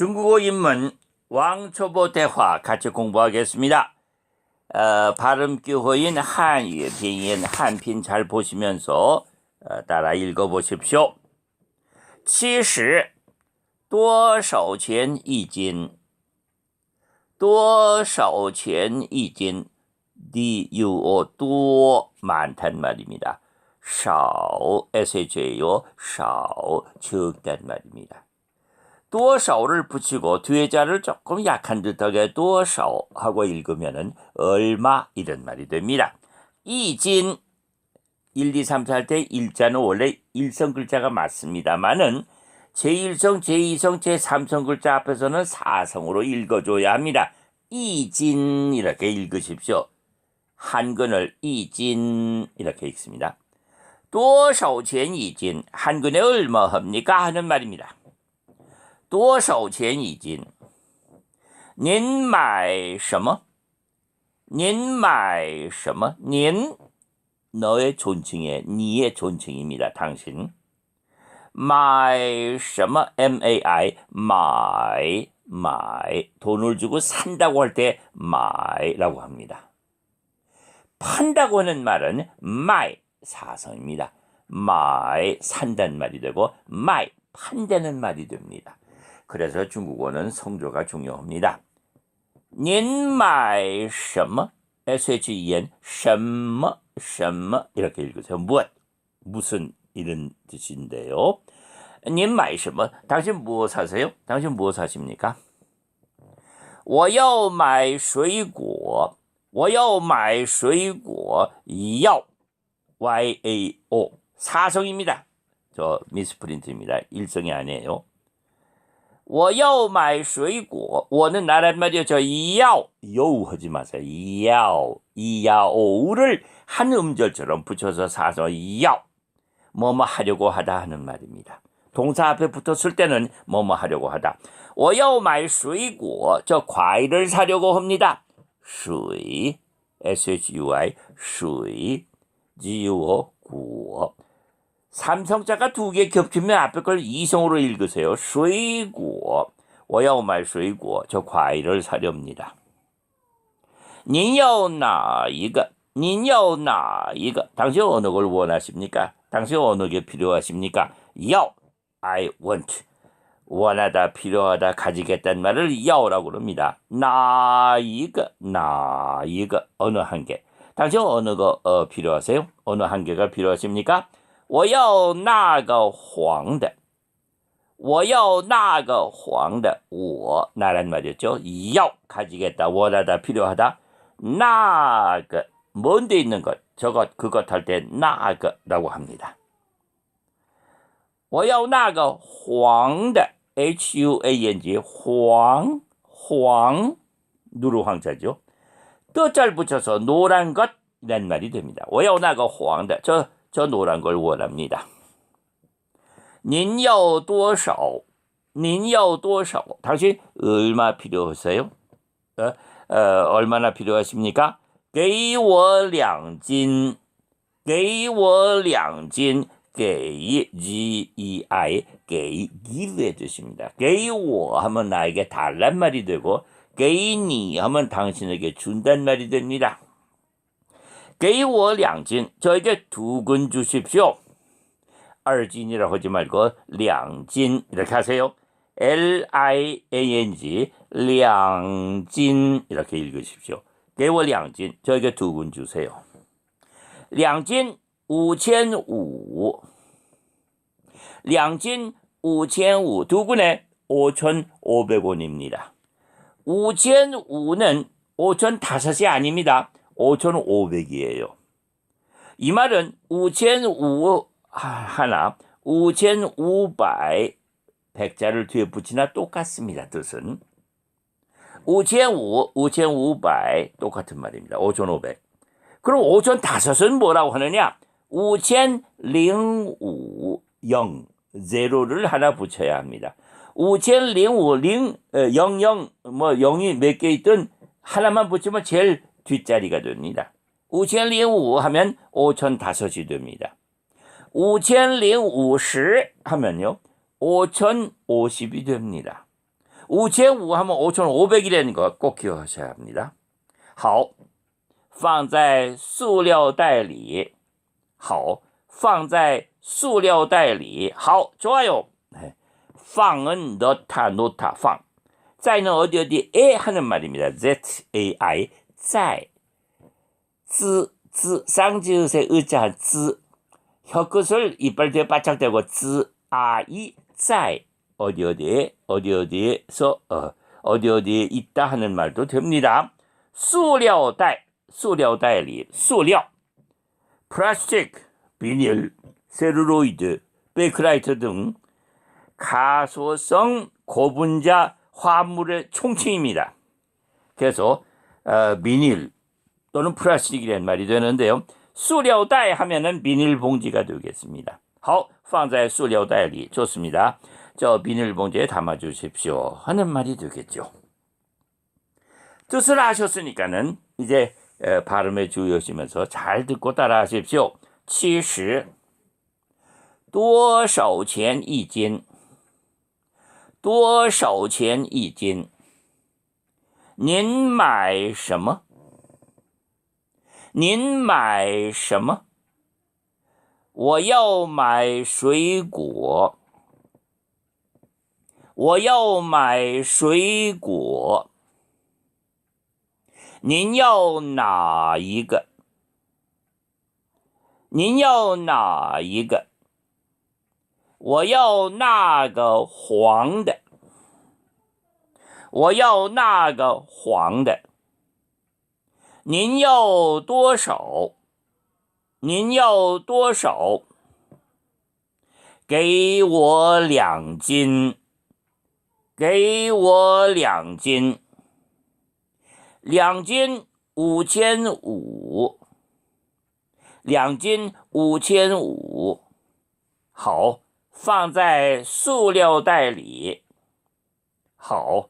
중국어 인문 왕초보 대화 같이 공부하겠습니다. 어, 발음 기호인 한유 빈인 한핀 잘 보시면서 어, 따라 읽어보십시오. 七十多少钱一斤？多少钱一斤？D U O 또 많단 말입니다. 少 S H A O 少 적단 말입니다. 또어샤오를 붙이고 뒤에 자를 조금 약한 듯하게 또어샤오 하고 읽으면 얼마 이런 말이 됩니다. 이진 1, 2, 3, 4 할 때 일자는 원래 일성 글자가 맞습니다만은 제1성, 제2성, 제3성 글자 앞에서는 사성으로 읽어줘야 합니다. 이진 이렇게 읽으십시오. 한근을 이진 이렇게 읽습니다. 또샤오첸 이진 한근에 얼마 합니까 하는 말입니다. 多少钱一斤?您买什么?您买什么?您 너의 존칭에 니의 존칭입니다. 당신. 买什么 M-A-I 买买 돈을 주고 산다고 할 때買라고 합니다. 판다고 하는 말은 마이 사성입니다. 마이 산다는 말이 되고 마이 판다는 말이 됩니다. 그래서 중국어는 성조가 중요합니다. 您买什么 S-H-E-N 什么什么 이렇게 읽으세요. 무엇 무슨 이런 뜻인데요. 您买什么 당신 무엇 사세요? 당신 무엇 사십니까? 我要买水果我要买水果要 Y A O 사성입니다. 저 미스프린트입니다. 일성이 아니에요. 我要买水果 我는 나란 말이요. 저要 요 하지 마세요. 要 이야오를 한 음절처럼 붙여서 사서 야 뭐뭐 하려고 하다 하는 말입니다. 동사 앞에 붙었을 때는 뭐뭐 하려고 하다. 我要买水果저 과일을 사려고 합니다. 水 S H U I 水 G U O 果 삼성자가 두 개 겹치면 앞에 걸 이성으로 읽으세요. 수이고 오야오말 저 과일을 사렵니다. 닌야오나 이거 닌야오나 당신 어느 걸 원하십니까? 당신 어느 게 필요하십니까? 요 I want 원하다 필요하다 가지겠단 말을 야오라고 합니다. 나 이거 나 이거 어느 한 개. 당신 어느 거 어, 필요하세요? 어느 한 개가 필요하십니까? 我要那个黄的.我要那个黄的.我 나란 말이었죠. 要 가지겠다 원하다 필요하다. 那个 먼데 있는 것 저것 그것 할 때 나그라고 합니다. 我要那个黄的 H U A N G 황, 황 누르 황자죠. 떠잘 붙여서 노란 것이란 말이 됩니다. 我要那个黄的 저, 저 노란 걸 원합니다. 您要多少?您要多少? 당신 얼마 필요하세요? 어, 어, 얼마나 필요하십니까? 给我两斤,给我两斤.给 G E I 给 give 해주십니다. 给我 하면 나에게 달란 말이 되고 给你 하면 당신에게 준단 말이 됩니다. 게이워 량진 저에게 두 근 주십시오. 알진이라고 하지 말고 2진 이렇게 하세요. L I A N G 량진 이렇게 읽으십시오. 게이워 량진 저에게 두 근 주세요. 량진 5,500. 량진 5,500. 두 근에 5,500원입니다. 5,500는 5,005이 아닙니다. 오천오백이에요. 이 말은 오천오 하나, 오천오백 백자를 뒤에 붙이나 똑같습니다. 뜻은 오천오, 오천오백 똑같은 말입니다. 오천오백. 그럼 오천 다섯은 뭐라고 하느냐? 5005 0 제로를 하나 붙여야 합니다. 5005 0 00, 뭐 0이 몇 개 있든 하나만 붙이면 제일 뒷자리가 됩니다. 5005 하면 5005이 됩니다. 5050 하면요. 5050이 됩니다. 五千五하면5,500이라는 거 꼭 기억하셔야 합니다. 好，放在塑料袋里。好，放在塑料袋里。好， 좋아요. 네. 放은 넣다, 놓다, 放. 在는 어디 어디에 하는 말입니다. Z A I 在. 滋滋쌍지읒의 의자 滋 혀끝을 이빨 뒤에 바짝 대고 滋 아이 在 어디 어디에 어디 어디에서 어, 어디 어디에 있다 하는 말도 됩니다. 塑料袋 塑料袋里 塑料 플라스틱, 비닐, 셀룰로이드, 베이크라이트 등 가소성 고분자 화물의 총칭입니다. 그래서 어, 비닐 또는 플라스틱이라는 말이 되는데요. 塑料袋 하면은 비닐 봉지가 되겠습니다. 好, 放在塑料袋里 좋습니다. 저 비닐 봉지에 담아 주십시오 하는 말이 되겠죠. 뜻을 아셨으니까는 이제 에, 발음에 주의하시면서 잘 듣고 따라 하십시오. 70多少钱一斤?多少钱一斤? 您买什么?您买什么?我要买水果。我要买水果。您要哪一个？您要哪一个？我要那个黄的。我要那个黄的。您要多少？您要多少？给我两斤。给我两斤。两斤五千五。两斤五千五。好，放在塑料袋里。好，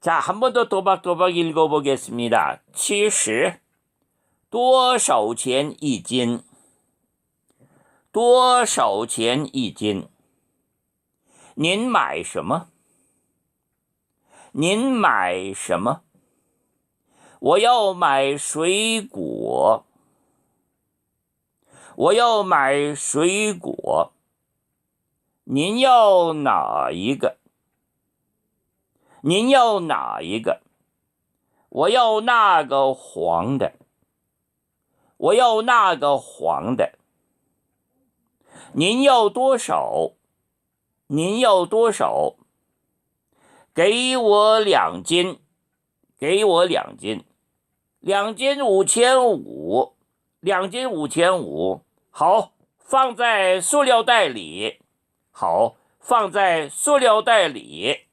자, 한 번 더 또박또박 읽어보겠습니다. 七十多少钱一斤?多少钱一斤?您买什么?您买什么?我要买水果。我要买水果。您要哪一个？ 您要哪一个？我要那个黄的。我要那个黄的。您要多少？您要多少？给我两斤。给我两斤。两斤五千五。两斤五千五。好，放在塑料袋里。好，放在塑料袋里。